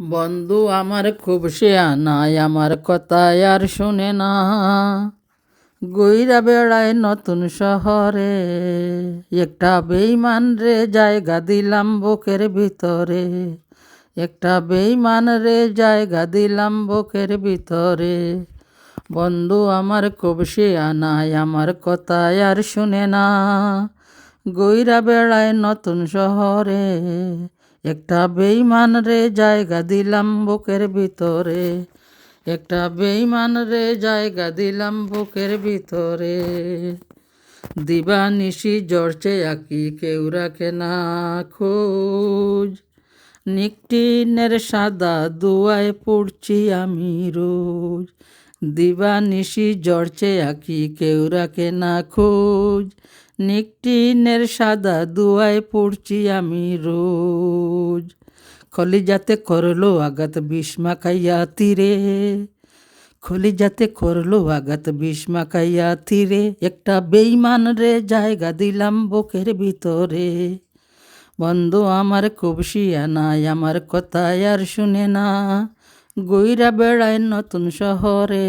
বন্ধু আমার খুব শেয়ানায় আমার কথা আর শোনে না। গইরা বেড়ায় নতুন শহরে, একটা বেইমান রে জায়গা দিলাম বুকের ভিতরে। একটা বেইমান রে জায়গা দিলাম বুকের ভিতরে। বন্ধু আমার খুব শেয়ানায় আমার কথা আর শুনে না। গইরা বেড়ায় নতুন শহরে একটা বেইমান রে জায়গা দিলাম বুকের ভিতরে। একটা বেইমান রে জায়গা দিলাম বুকের ভিতরে। দিবা নিশি জর্চে আঁকি কেউ রাখে না খোঁজ। নিকটিনের সাদা দুয়ায় পড়ছি আমি রোজ। দিবা নিশি জর্চে আঁকি, কেউ রাখে না খোঁজ। নিকটিনের সাদা দুয়ায় পড়ছি আমি রোজ। কলিজাতে করল আঘাত বিষ্মা খাইয়া তীরে। কলিজাতে করল আঘাত বিষ্মা খাইয়া তীরে। একটা বেইমান রে, জায়গা দিলাম বুকের ভিতরে। বন্ধু আমার খুব শিয়া নাই আমার কথা আর শুনে না। গইরা বেড়ায় নতুন শহরে।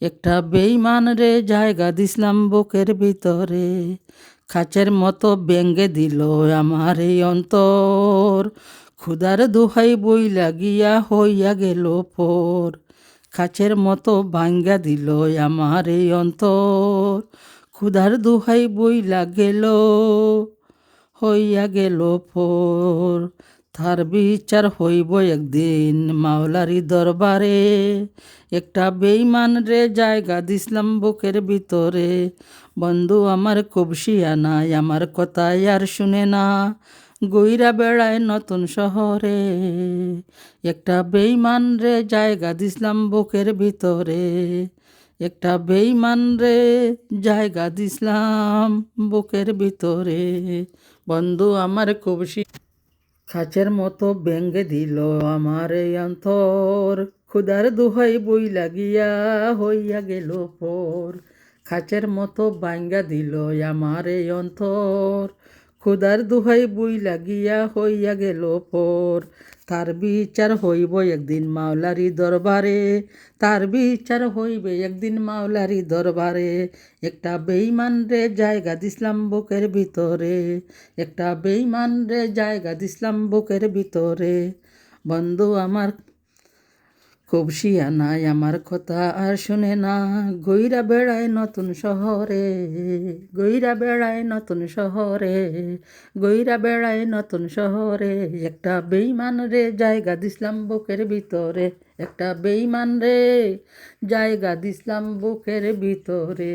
একটা বেইমান রে জায়গা দিসলাম বুকের ভিতরে। খাঁচের মতো ব্যঙ্গে দিল আমার এই অন্তর। ক্ষুদার দোহাই বই লাগিয়া হইয়া গেল পর। খাঁচের মতো ভাঙ্গা দিল আমার এই অন্তর। ক্ষুদার দোহাই বই লাগেল হইয়া গেল পর। তার বিচার হইব একদিন মাওলারি দরবারে। একটা বেইমান রে জায়গা দিসলাম বুকের ভিতরে। বন্ধু, আমার কবসিয়া নাই, আমার কথা আর শুনে না। গইরা বেড়ায় নতুন শহরে। একটা বেইমান রে জায়গা দিসলাম বুকের ভিতরে। একটা বেইমান রে জায়গা দিসলাম বুকের ভিতরে। বন্ধু, আমার কবসি খাঁচের মতো ব্যঙ্গে দিল আমার এই অন্তর। ক্ষুদার দুহাই বই লাগিয়া হইয়া গেল পর। খাঁচের মতো বাঙ্গা দিল আমার এই অন্তর। ক্ষুদার দুহাই বই লাগিয়া হইয়া গেল পর তার বিচার হইব একদিন মাওলারি দরবারে, তার বিচার হইবে একদিন মাওলারি দরবারে। একটা বেইমান রে জায়গা দিসলাম বুকের ভিতরে, একটা বেইমান রে জায়গা দিসলাম বুকের ভিতরে। বন্ধু আমার খুব নাই আমার কথা আর শুনে না। গইরা বেড়ায় নতুন শহরে, গইরা বেড়ায় নতুন শহরে, গইরা বেড়ায় নতুন শহরে। একটা বেইমান রে, জায়গা দিসলাম বুকের ভিতরে। একটা বেইমান রে, জায়গা দিসলাম বুকের ভিতরে।